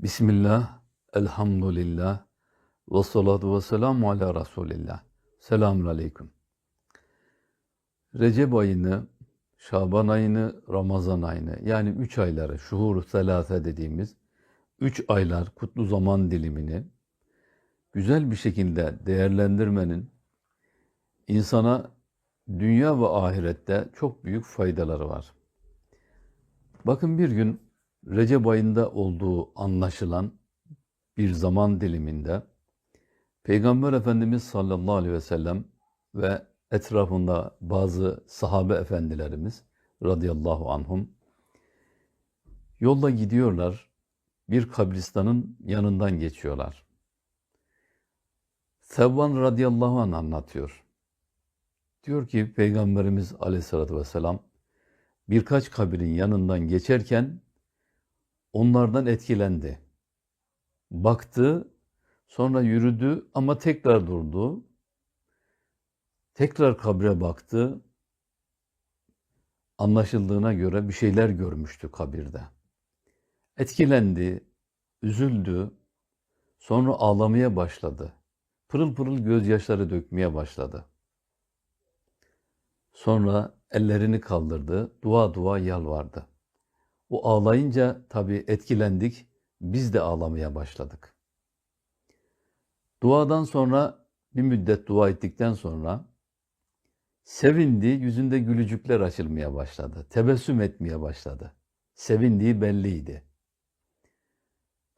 Bismillah, elhamdülillah, ve salatu ve selamu ala Resulillah. Selamun aleyküm. Recep ayını, Şaban ayını, Ramazan ayını yani üç ayları, şuhur selase dediğimiz üç aylar kutlu zaman dilimini güzel bir şekilde değerlendirmenin insana dünya ve ahirette çok büyük faydaları var. Bakın bir gün Recep ayında olduğu anlaşılan bir zaman diliminde Peygamber Efendimiz sallallahu aleyhi ve sellem ve etrafında bazı sahabe efendilerimiz radıyallahu anhum yolda gidiyorlar. Bir kabristanın yanından geçiyorlar. Sevban radıyallahu anh anlatıyor. Diyor ki Peygamberimiz aleyhissalatü vesselam birkaç kabrin yanından geçerken onlardan etkilendi. Baktı, sonra yürüdü ama tekrar durdu. Tekrar kabre baktı. Anlaşıldığına göre bir şeyler görmüştü kabirde. Etkilendi, üzüldü. Sonra ağlamaya başladı. Pırıl pırıl gözyaşları dökmeye başladı. Sonra ellerini kaldırdı, dua dua yalvardı. O ağlayınca tabii etkilendik, biz de ağlamaya başladık. Duadan sonra bir müddet dua ettikten sonra sevindi, yüzünde gülücükler açılmaya başladı. Tebessüm etmeye başladı. Sevindiği belliydi.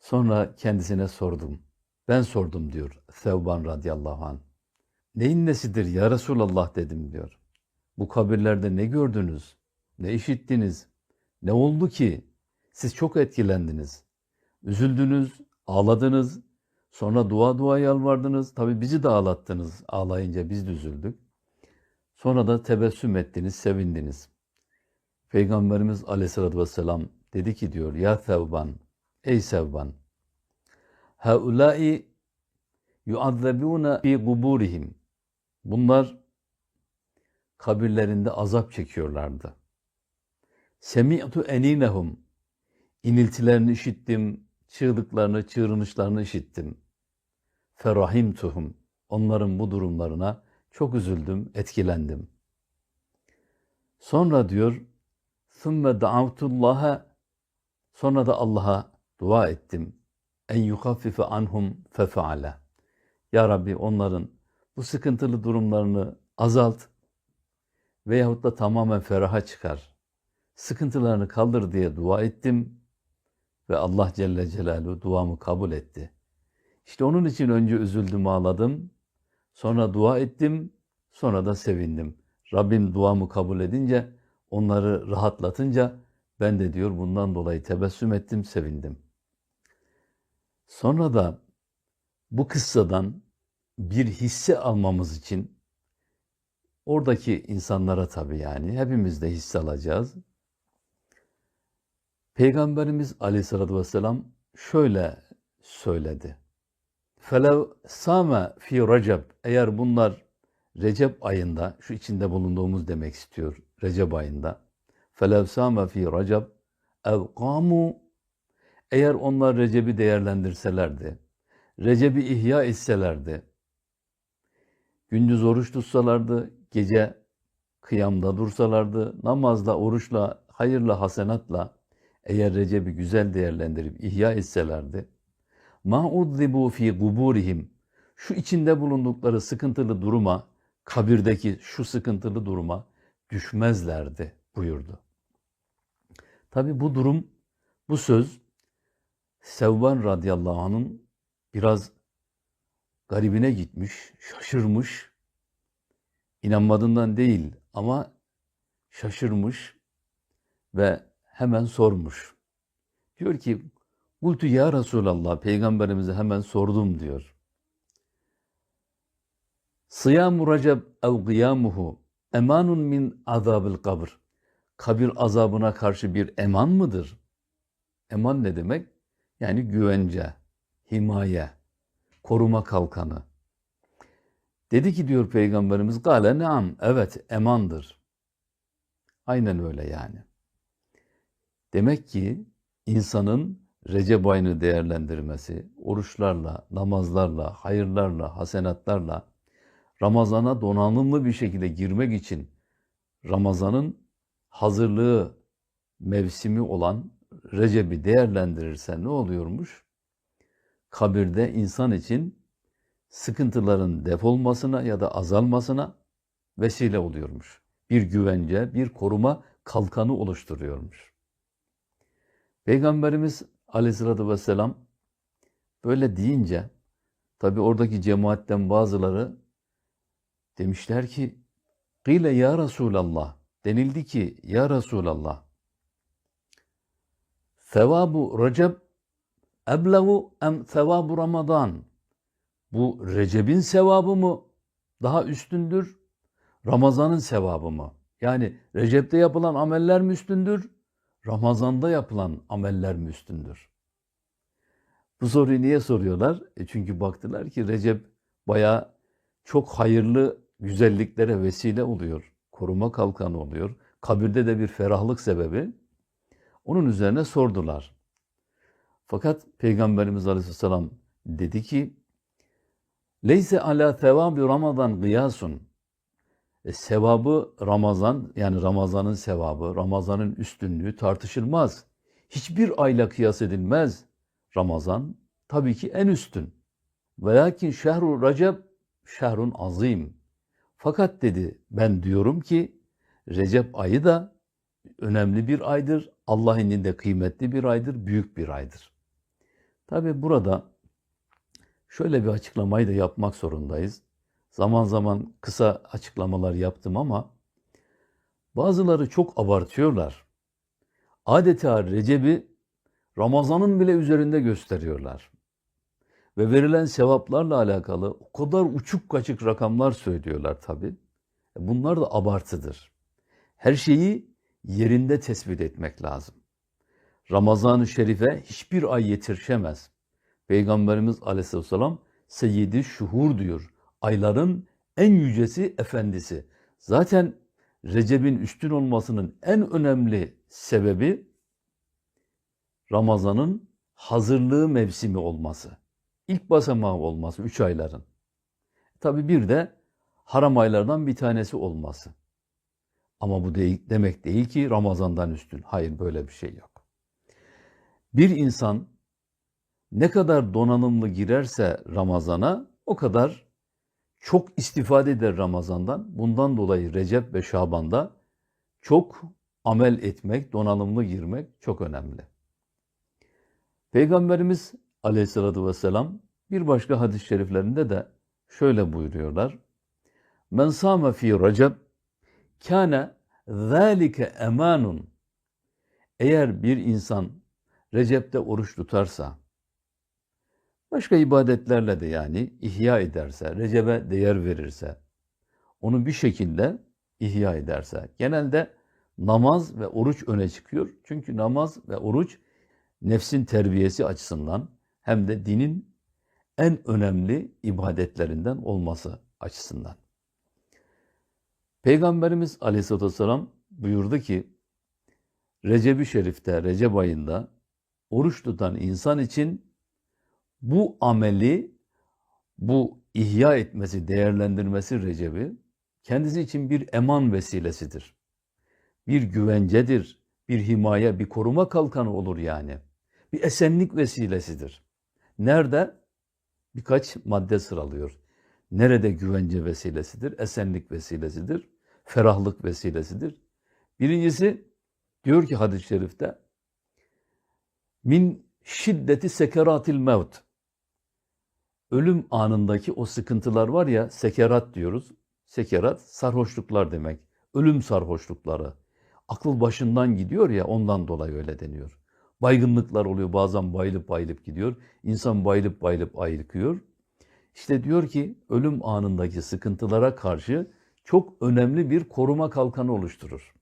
Sonra kendisine sordum. Ben sordum diyor Sevban radıyallahu anh. Neyin nesidir ya Resulallah dedim diyor. Bu kabirlerde ne gördünüz? Ne işittiniz? Ne oldu ki? Siz çok etkilendiniz. Üzüldünüz, ağladınız. Sonra dua dua yalvardınız. Tabi bizi de ağlattınız. Ağlayınca biz de üzüldük. Sonra da tebessüm ettiniz, sevindiniz. Peygamberimiz aleyhissalatü vesselam dedi ki diyor, Ya Sevban, ey Sevban, Haulâi yuazzebûne fi kuburihim. Bunlar kabirlerinde azap çekiyorlardı. Semi'tu eninehum. İniltilerini işittim, çığlıklarını, çığırınışlarını işittim. Ferahimtuhum. Onların bu durumlarına çok üzüldüm, etkilendim. Sonra diyor, ثُمَّ دَعَوْتُ Sonra da Allah'a dua ettim. En yukaffife anhum fefeale. Ya Rabbi onların bu sıkıntılı durumlarını azalt veyahut da tamamen feraha çıkar. Sıkıntılarını kaldır diye dua ettim ve Allah Celle Celaluhu duamı kabul etti. İşte onun için önce üzüldüm, ağladım. Sonra dua ettim, sonra da sevindim. Rabbim duamı kabul edince, onları rahatlatınca ben de diyor bundan dolayı tebessüm ettim, sevindim. Sonra da bu kıssadan bir hisse almamız için oradaki insanlara tabii yani hepimiz de hisse alacağız. Peygamberimiz aleyhissalatü vesselam şöyle söyledi. Felev same fi recep eğer bunlar Recep ayında şu içinde bulunduğumuz demek istiyor Recep ayında. Felev same fi recep ev kamu eğer onlar Recep'i değerlendirselerdi, Recep'i ihya etselerdi, gündüz oruç tutsalardı, gece kıyamda dursalardı, namazla, oruçla, hayırla, hasenatla eğer Recep'i güzel değerlendirip ihya etselerdi, ma'udzibu fi kuburihim şu içinde bulundukları sıkıntılı duruma, kabirdeki şu sıkıntılı duruma düşmezlerdi buyurdu. Tabi bu durum, bu söz Sevban radıyallahu anh'ın biraz garibine gitmiş, şaşırmış. İnanmadığından değil ama şaşırmış ve hemen sormuş. Diyor ki, Kultu ya Resulallah, Peygamberimize hemen sordum diyor. Sıyamu Recep ev kıyamuhu emanun min azabil kabr. Kabir azabına karşı bir eman mıdır? Eman ne demek? Yani güvence, himaye, koruma kalkanı. Dedi ki diyor Peygamberimiz, gale neam, evet emandır. Aynen öyle yani. Demek ki insanın Recep ayını değerlendirmesi, oruçlarla, namazlarla, hayırlarla, hasenatlarla Ramazana donanımlı bir şekilde girmek için Ramazan'ın hazırlığı mevsimi olan Recep'i değerlendirirse ne oluyormuş? Kabirde insan için sıkıntıların defolmasına ya da azalmasına vesile oluyormuş. Bir güvence, bir koruma kalkanı oluşturuyormuş. Peygamberimiz aleyhissalatü vesselam böyle deyince tabi oradaki cemaatten bazıları demişler ki Gile ya Resulallah denildi ki ya Resulallah Sevabu Recep eblevu em sevabu Ramazan bu Recep'in sevabı mı daha üstündür Ramazan'ın sevabı mı? Yani Recep'te yapılan ameller mi üstündür? Ramazan'da yapılan ameller mi üstündür? Bu soruyu niye soruyorlar? E çünkü baktılar ki Recep bayağı çok hayırlı güzelliklere vesile oluyor. Koruma kalkanı oluyor. Kabirde de bir ferahlık sebebi. Onun üzerine sordular. Fakat Peygamberimiz Aleyhisselam dedi ki Leyse ala sevabi Ramazan gıyasun. E, sevabı Ramazan yani Ramazan'ın sevabı, Ramazan'ın üstünlüğü tartışılmaz. Hiçbir ayla kıyas edilmez. Ramazan tabii ki en üstün. Velakin şehru Recep şehrun azim. Fakat dedi ben diyorum ki Recep ayı da önemli bir aydır. Allah indinde kıymetli bir aydır, büyük bir aydır. Tabi burada şöyle bir açıklamayı da yapmak zorundayız. Zaman zaman kısa açıklamalar yaptım ama bazıları çok abartıyorlar. Adeta Recep'i Ramazan'ın bile üzerinde gösteriyorlar. Ve verilen sevaplarla alakalı o kadar uçuk kaçık rakamlar söylüyorlar tabi. Bunlar da abartıdır. Her şeyi yerinde tespit etmek lazım. Ramazan-ı Şerif'e hiçbir ay yetişemez. Peygamberimiz aleyhisselam seyyidi şuhur diyor. Ayların en yücesi efendisi. Zaten Recep'in üstün olmasının en önemli sebebi Ramazan'ın hazırlığı mevsimi olması. İlk basamağı olması üç ayların. Tabi bir de haram aylardan bir tanesi olması. Ama bu değil, demek değil ki Ramazan'dan üstün. Hayır böyle bir şey yok. Bir insan ne kadar donanımlı girerse Ramazan'a o kadar çok istifade eder Ramazan'dan. Bundan dolayı Recep ve Şaban'da çok amel etmek, donanımlı girmek çok önemli. Peygamberimiz aleyhissalatü vesselam bir başka hadis-i şeriflerinde de şöyle buyuruyorlar. Men sâme fî recep kâne zâlike emanun. Eğer bir insan Recep'te oruç tutarsa, başka ibadetlerle de yani ihya ederse, Recep'e değer verirse, onu bir şekilde ihya ederse, genelde namaz ve oruç öne çıkıyor. Çünkü namaz ve oruç nefsin terbiyesi açısından hem de dinin en önemli ibadetlerinden olması açısından. Peygamberimiz Aleyhisselatü Vesselam buyurdu ki, Recep-i Şerif'te, Recep ayında oruç tutan insan için bu ameli, bu ihya etmesi, değerlendirmesi Recep'i kendisi için bir eman vesilesidir. Bir güvencedir, bir himaye, bir koruma kalkanı olur yani. Bir esenlik vesilesidir. Nerede? Birkaç madde sıralıyor. Nerede güvence vesilesidir? Esenlik vesilesidir. Ferahlık vesilesidir. Birincisi diyor ki hadis-i şerifte min şiddeti sekeratil mevt ölüm anındaki o sıkıntılar var ya sekerat diyoruz. Sekerat sarhoşluklar demek. Ölüm sarhoşlukları. Akıl başından gidiyor ya ondan dolayı öyle deniyor. Baygınlıklar oluyor bazen bayılıp bayılıp gidiyor. İnsan bayılıp bayılıp ayıkıyor. İşte diyor ki ölüm anındaki sıkıntılara karşı çok önemli bir koruma kalkanı oluşturur.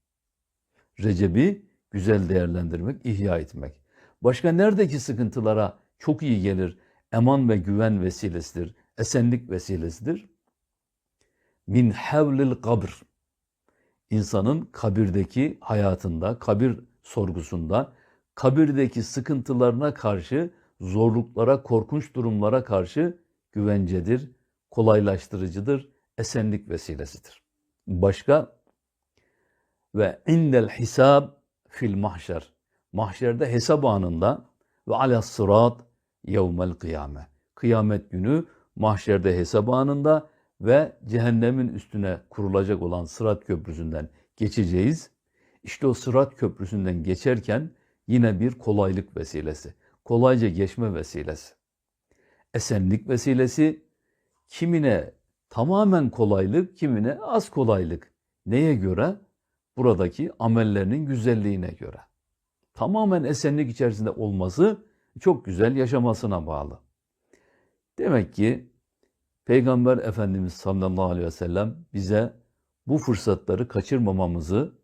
Recep'i güzel değerlendirmek, ihya etmek. Başka neredeki sıkıntılara çok iyi gelir, eman ve güven vesilesidir, esenlik vesilesidir. Min havlil kabr. İnsanın kabirdeki hayatında, kabir sorgusunda, kabirdeki sıkıntılarına karşı, zorluklara, korkunç durumlara karşı güvencedir, kolaylaştırıcıdır, esenlik vesilesidir. Başka ve indel hisab fil mahşer. Mahşerde hesap anında ve ala sırat yevmel kıyame. Kıyamet günü mahşerde hesap anında ve cehennemin üstüne kurulacak olan sırat köprüsünden geçeceğiz. İşte o sırat köprüsünden geçerken yine bir kolaylık vesilesi. Kolayca geçme vesilesi. Esenlik vesilesi kimine tamamen kolaylık, kimine az kolaylık. Neye göre? Buradaki amellerinin güzelliğine göre. Tamamen esenlik içerisinde olması çok güzel yaşamasına bağlı. Demek ki Peygamber Efendimiz sallallahu aleyhi ve sellem bize bu fırsatları kaçırmamamızı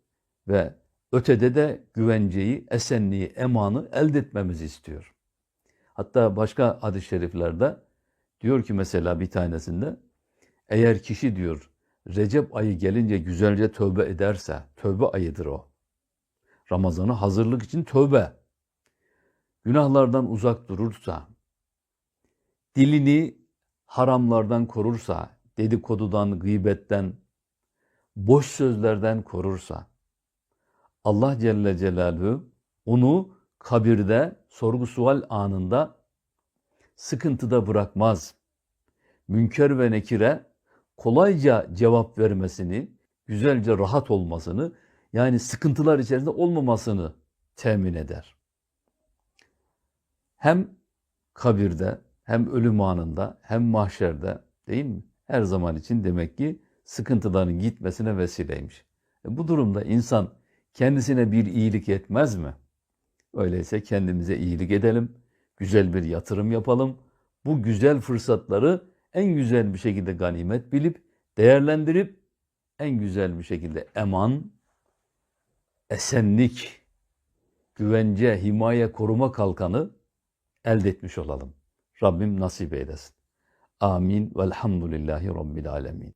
ve ötede de güvenceyi, esenliği, emanı elde etmemizi istiyor. Hatta başka hadis-i şeriflerde diyor ki mesela bir tanesinde eğer kişi diyor Recep ayı gelince güzelce tövbe ederse, tövbe ayıdır o. Ramazan'a hazırlık için tövbe. Günahlardan uzak durursa, dilini haramlardan korursa, dedikodudan, gıybetten, boş sözlerden korursa, Allah Celle Celaluhu onu kabirde, sorgu sual anında sıkıntıda bırakmaz. Münker ve nekire kolayca cevap vermesini, güzelce rahat olmasını, yani sıkıntılar içerisinde olmamasını temin eder. Hem kabirde, hem ölüm anında, hem mahşerde değil mi? Her zaman için demek ki sıkıntıların gitmesine vesileymiş. E bu durumda insan kendisine bir iyilik etmez mi? Öyleyse kendimize iyilik edelim, güzel bir yatırım yapalım. Bu güzel fırsatları en güzel bir şekilde ganimet bilip, değerlendirip, en güzel bir şekilde eman, esenlik, güvence, himaye, koruma kalkanı elde etmiş olalım. Rabbim nasip eylesin. Amin. Velhamdülillahi Rabbil Alemin.